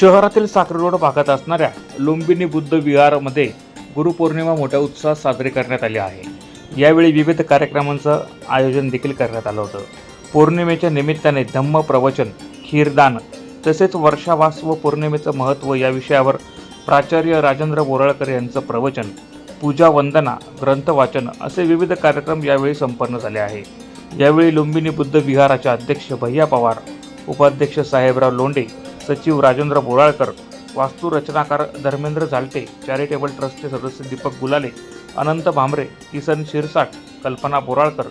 शहरातील साखर रोड भागात असणाऱ्या लुंबिनी बुद्ध विहारमध्ये गुरुपौर्णिमा मोठ्या उत्साहात साजरी करण्यात आली आहे. यावेळी विविध कार्यक्रमांचं आयोजन देखील करण्यात आलं होतं. पौर्णिमेच्या निमित्ताने धम्म प्रवचन खीरदान तसेच वर्षावास व पौर्णिमेचं महत्त्व या विषयावर प्राचार्य राजेंद्र बोराळकर यांचं प्रवचन पूजा वंदना ग्रंथवाचन असे विविध कार्यक्रम यावेळी संपन्न झाले आहे. यावेळी लुंबिनी बुद्ध विहाराचे अध्यक्ष भैया पवार उपाध्यक्ष साहेबराव लोंढे सचिव राजेंद्र बोराळकर वास्तुरचनाकार धर्मेंद्र झालटे चॅरिटेबल ट्रस्टचे सदस्य दीपक गुलाले अनंत भांबरे किसन शिरसाट कल्पना बोराळकर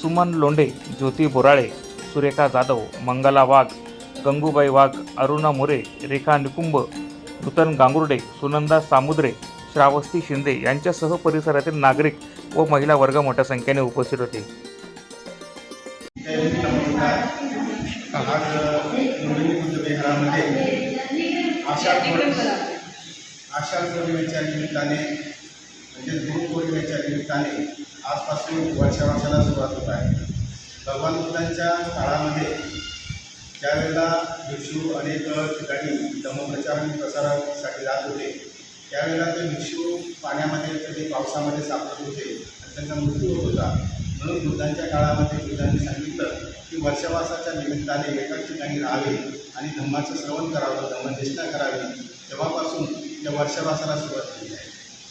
सुमन लोंढे ज्योती बोराळे सुरेखा जाधव मंगला वाघ गंगूबाई वाघ अरुणा मोरे रेखा निकुंभ नूतन गांगुर्डे सुनंदा सामुद्रे श्रावस्ती शिंदे यांच्यासह परिसरातील नागरिक व महिला वर्ग मोठ्या संख्येने उपस्थित होते. विहारामध्ये आषाढ आषाढ पौर्णिमेच्या निमित्ताने म्हणजेच गुरुपौर्णिमेच्या निमित्ताने आजपासून वर्षावर्षाला सुरुवात होत आहे. भगवान बुद्धांच्या काळामध्ये ज्यावेळेला भिक्षू अनेक ठिकाणी धर्मप्रचार आणि प्रसारासाठी जात होते त्यावेळेला ते भिक्षू पाण्यामध्ये कधी पावसामध्ये सापडत होते. त्यांचा मृत्यू होत होता. म्हणून बुद्धांच्या काळामध्ये बुद्धांनी सांगितलं की वर्षवासाच्या निमित्ताने एकाच ठिकाणी राहावे आणि धम्माचं श्रवण करावं धम्मदेशना करावी. तेव्हापासून त्या वर्षवासाला सुरुवात केली आहे.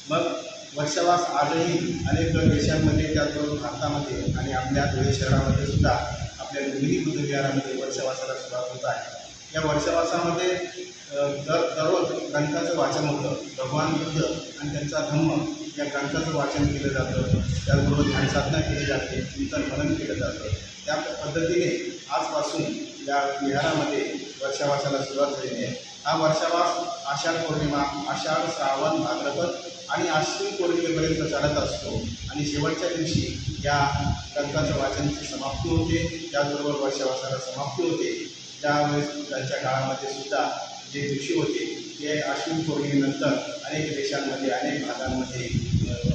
मग वर्षवास आजही अनेक देशांमध्ये त्याचबरोबर भारतामध्ये आणि आपल्या धुळे शहरामध्ये सुद्धा आपल्या लुंबिनी बुद्धविहारामध्ये वर्षवासाला सुरुवात होत आहे. या वर्षवासामध्ये दर दररोज ग्रंथाचं वाचन होतं भगवान बुद्ध आणि त्यांचा धम्म. या ग्रंथाचं वाचन केलं जातं त्याचबरोबर ध्यानसाधना केली जाते चिंतन मनन केलं जातं. त्या पद्धतीने आजपासून या विहारामध्ये वर्षावासाला सुरुवात झालेली आहे. हा वर्षावास आषाढ पौर्णिमा आषाढ श्रावण भाद्रपद आणि आश्विन पौर्णिमेपर्यंत चालत असतो. आणि शेवटच्या दिवशी या ग्रंथाचं वाचनाची समाप्ती होते. त्याचबरोबर वर्षावासाला समाप्ती होते. त्यावेळेस त्यांच्या काळामध्ये सुद्धा जे ऋषी होते ते आश्विन पौर्णिमेनंतर अनेक देशांमध्ये अनेक भागांमध्ये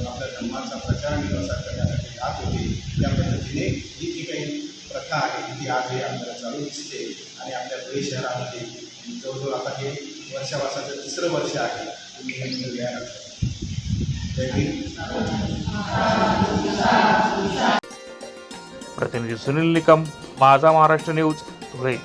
आपल्या धर्माचा प्रचार आणि प्रसार करण्यासाठी जात होते. त्या पद्धतीने ही जी काही प्रथा आहे ती आजही आपल्याला चालू दिसते. आणि आपल्या धुळे शहरामध्ये जवळजवळ आता हे वर्षावासाचं तिसरं वर्ष आहे. तुम्ही हे प्रतिनिधी सुनील निकम माझा महाराष्ट्र न्यूज धुळे.